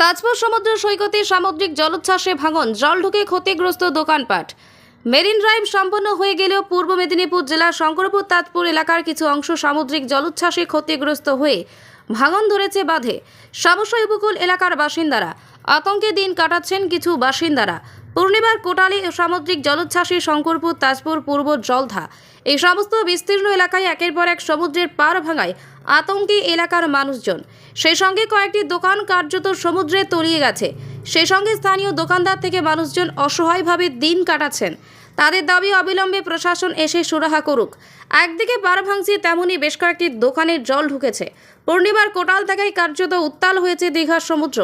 তাজপুর সমুদ্র সৈকতে সামুদ্রিক জলোচ্ছ্বাসে ভাঙন, জল ঢুকে ক্ষতিগ্রস্ত দোকানপাট। মেরিন ড্রাইভ সম্পন্ন হয়ে গেলেও পূর্ব মেদিনীপুর জেলার শঙ্করপুর, তাজপুর এলাকার কিছু অংশ সামুদ্রিক জলোচ্ছ্বাসে ক্ষতিগ্রস্ত হয়ে ভাঙন ধরেছে বাঁধে। সমস্যা উপকূল এলাকার বাসিন্দারা, আতঙ্কে দিন কাটাচ্ছেন কিছু বাসিন্দারা। পূর্ণিমার কোটালি সামুদ্রিক জলোচ্ছ্বাসী শঙ্করপুর, তাজপুর, পূর্ব জলধা। এই সমস্ত বিস্তীর্ণ এলাকায় একের পর এক সমুদ্রের পার ভাঙায় আতঙ্কে এলাকার মানুষজন। সেই সঙ্গে কয়েকটি দোকান কার্যত সমুদ্রে তলিয়ে গেছে। সেই সঙ্গে স্থানীয় দোকানদার থেকে মানুষজন অসহায়ভাবে দিন কাটাচ্ছেন। তাদের দাবি অবিলম্বে প্রশাসন এসে সুরাহা করুক। একদিকে পার ভাঙছে তেমনই বেশ কয়েকটি দোকানে জল ঢুকেছে। পূর্ণিমার কোটাল থেকেই কার্যত উত্তাল হয়েছে দীঘার সমুদ্র।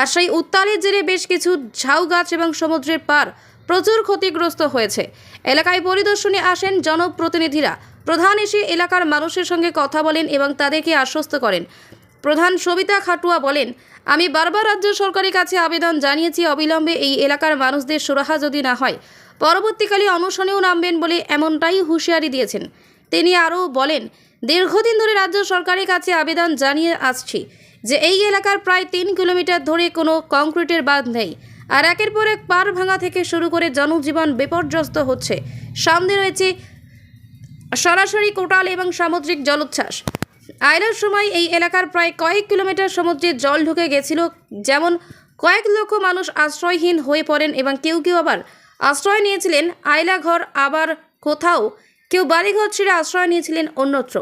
আর সেই উত্তালের জেরে বেশ কিছু ঝাউ গাছ এবং সমুদ্রের পার প্রচুর ক্ষতিগ্রস্ত হয়েছে। এলাকায় পরিদর্শনে আসেন জনপ্রতিনিধিরা। প্রধান এসে এলাকার মানুষের সঙ্গে কথা বলেন এবং তাদেরকে আশ্বস্ত করেন। প্রধান সবিতা খাটুয়া বলেন, আমি বারবার রাজ্য সরকারের কাছে আবেদন জানিয়েছি, অবিলম্বে এই এলাকার মানুষদের সুরাহা যদি না হয় পরবর্তীকালে অনশনেও নামবেন বলে এমনটাই হুঁশিয়ারি দিয়েছেন। তিনি আরও বলেন, দীর্ঘদিন ধরে রাজ্য সরকারের কাছে আবেদন জানিয়ে আসছি যে এই এলাকার প্রায় তিন কিলোমিটার ধরে কোনো কংক্রিটের বাঁধ নেই আর একের পর এক পার ভাঙা থেকে শুরু করে জনজীবন বিপর্যস্ত হচ্ছে। সামনে রয়েছে সরাসরি কোটাল এবং সামুদ্রিক জলোচ্ছ্বাস। আয়লার সময় এই এলাকার প্রায় কয়েক কিলোমিটার সমুদ্রে জল ঢুকে গেছিল, যেমন কয়েক লক্ষ মানুষ আশ্রয়হীন হয়ে পড়েন এবং কেউ কেউ আবার আশ্রয় নিয়েছিলেন আয়লা ঘর, আবার কোথাও? কেউ বাড়িঘর ছেড়ে আশ্রয় নিয়েছিলেন অন্যত্র।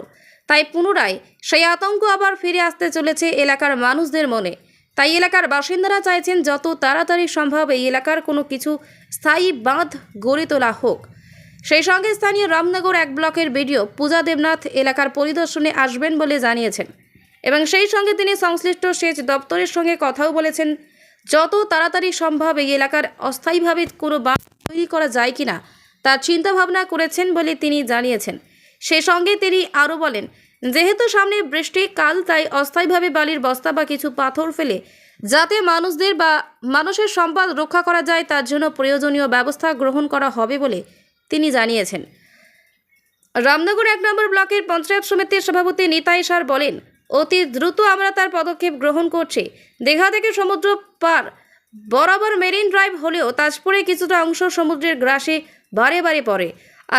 তাই পুনরায় সেই আতঙ্ক আবার ফিরে আসতে চলেছে এলাকার মানুষদের মনে। তাই এলাকার বাসিন্দারা চাইছেন যত তাড়াতাড়ি সম্ভব এই এলাকার কোনো কিছু স্থায়ী বাঁধ গড়ে তোলা হোক। সেই সঙ্গে স্থানীয় রামনগর এক ব্লকের বিডিও পূজা দেবনাথ এলাকার পরিদর্শনে আসবেন বলে জানিয়েছেন এবং সেই সঙ্গে তিনি সংশ্লিষ্ট সেচ দপ্তরের সঙ্গে কথাও বলেছেন, যত তাড়াতাড়ি সম্ভব এই এলাকার অস্থায়ীভাবে কোনো তৈরি করা যায় কিনা তার চিন্তাভাবনা করেছেন বলে তিনি জানিয়েছেন। সেই সঙ্গে তিনি আরও বলেন, যেহেতু সামনে বৃষ্টি, কাল তাই অস্থায়ীভাবে বালির বস্তা বা কিছু পাথর ফেলে যাতে মানুষদের বা মানুষের সম্পদ রক্ষা করা যায়, তার জন্য প্রয়োজনীয় ব্যবস্থা গ্রহণ করা হবে বলে তিনি জানিয়েছেন। রামনগর এক নম্বর ব্লকের পঞ্চায়েত সমিতির সভাপতি নিতাই সার বলেন, অতি দ্রুত আমরা তার পদক্ষেপ গ্রহণ করছি। দীঘা থেকে সমুদ্র পার বরাবর মেরিন ড্রাইভ হলেও তাজপুরে কিছুটা অংশ সমুদ্রের গ্রাসে বারে বারে পড়ে।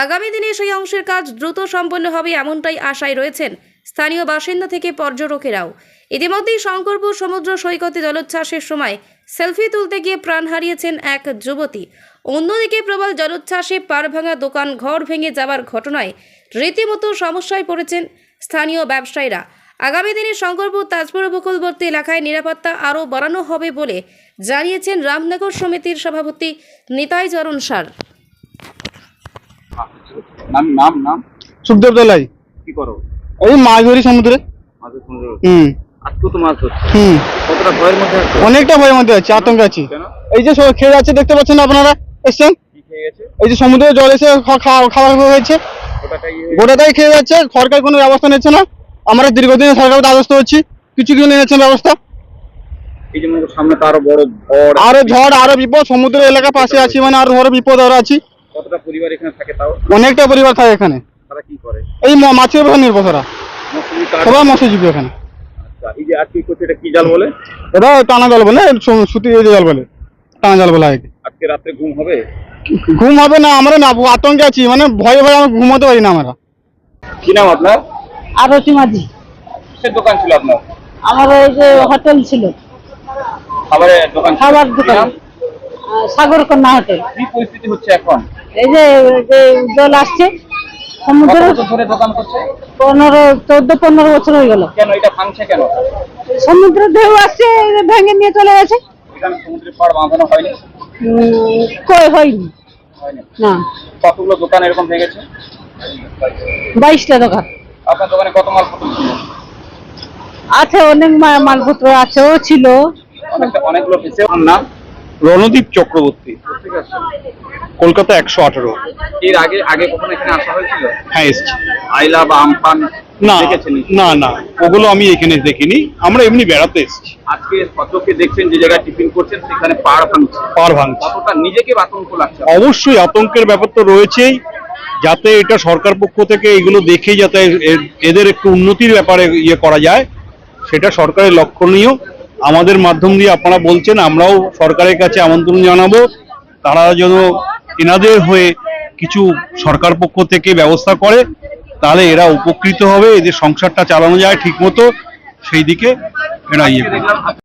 আগামী দিনে সেই অংশের কাজ দ্রুত সম্পন্ন হবে এমনটাই আশায় রয়েছেন স্থানীয় বাসিন্দা থেকে পর্যটকেরাও। ইতিমধ্যেই শঙ্করপুর সমুদ্র সৈকতে জলোচ্ছ্বাসের সময় সেলফি তুলতে গিয়ে প্রাণ হারিয়েছেন এক যুবতী। অন্যদিকে প্রবল জলোচ্ছ্বাসে পার ভাঙা দোকান ঘর ভেঙে যাওয়ার ঘটনায় রীতিমতো সমস্যায় পড়েছেন স্থানীয় ব্যবসায়ীরা। আগামী দিনে শঙ্করপুর তাজপুর উপকূলবর্তী এলাকায় নিরাপত্তা আরও বাড়ানো হবে বলে জানিয়েছেন রামনগর সমিতির সভাপতি নিতাই চরণ সার। নাম নাম নাম? সুখদেব দলাই। কি করো? এই মাছ ধরি সমুদ্রে? হুম। তো মাছ ধরছে। হুম। কতটা ভয়ের মধ্যে আছো? অনেকটা ভয়ের মধ্যে আছে আতঙ্কে আছি। এই যে খেয়ে যাচ্ছে দেখতে পাচ্ছেন আপনারা? এসছেন? এই যে সমুদ্রে জল এসে খাওয়া খাওয়া হয়েছে। গোটাটাই খেয়ে যাচ্ছে সরকার কোনো ব্যবস্থা নিচ্ছে না। আমরা দীর্ঘদিন সরকার দ্বারস্থ হচ্ছি। কিছু কিছু নিয়েছেন ব্যবস্থা। সামনে তো আরও বড় ঝড় আরও ঝড় আরও বিপদ সমুদ্র এলাকা পাশে আছি মানে আরও ধরো বিপদ আরও আছি। কতটা পরিবার এখানে থাকে তাও? অনেকটা পরিবার থাকে এখানে। তারা কি করে? এই মাছের উপর নির্ভর তারা। সবাই মৎস্যজীবী এখানে। আচ্ছা এই যে আজকে করছে এটা কি জাল বলে? এটা টানা জল বলে সুতি টানা জল বলে আজকে রাত্রে ঘুম হবে? ঘুম হবে না আমরা না আতঙ্কে আছি মানে ভয়ে ভয়ে আমরা ঘুমাতে পারি না আমরা। কি নাম আপনার? আরতি মাঝি কিসের দোকান ছিল আপনার? আমার ওই যে হোটেল ছিল। খাবারের দোকান ছিল। খাবার কি দোকান। নাম? সাগর কন্যা হোটেল। কি পরিস্থিতি হচ্ছে এখন? এই যে যে জল আসছে কত সমুদ্র। বছর ধরে দোকান করছে? পনেরো চোদ্দ পনেরো বছর হয়ে গেল। কেন এটা ভাঙছে কেন? সমুদ্র ঢেউ আসছে ভেঙে নিয়ে চলে গেছে। এখানে সমুদ্রের পাড় বাঁধানো হয়নি? উম, কই হয়নি। হয়নি। না। কতগুলো দোকান এরকম ভেঙেছে? বাইশটা দোকান। আপনার দোকানে কত মাল পত্র ছিল? আছে অনেক মালপত্র আছে ও ছিল। নাম? রণদীপ চক্রবর্তী। কলকাতা একশো আঠারো। এর আগে আগে কখনো এখানে আসা হয়েছিল? হ্যাঁ এসছি। আইলা বা আমফান না না না ওগুলো আমি এখানে দেখিনি। আমরা এমনি বেড়াতে এসেছি। আজকে কতকে দেখছেন যে জায়গায় টিফিন করছেন সেখানে পাড় ভাঙছে। পার ভাঙছি। নিজেকে আতঙ্ক লাগছে? অবশ্যই আতঙ্কের ব্যাপার তো রয়েছেই। যাতে এটা সরকার পক্ষ থেকে এগুলো দেখে যাতে এদের একটু উন্নতির ব্যাপারে ইয়ে করা যায়, সেটা সরকারের লক্ষণীয়। আমাদের মাধ্যম দিয়ে আপনারা বলছেন, আমরাও সরকারের কাছে আমন্ত্রণ জানাব। তারা যেন এনাদের হয়ে কিছু সরকার পক্ষ থেকে ব্যবস্থা করে, তাহলে এরা উপকৃত হবে, এদের সংসারটা চালানো যায় ঠিক মতো সেই দিকে এরা ইয়ে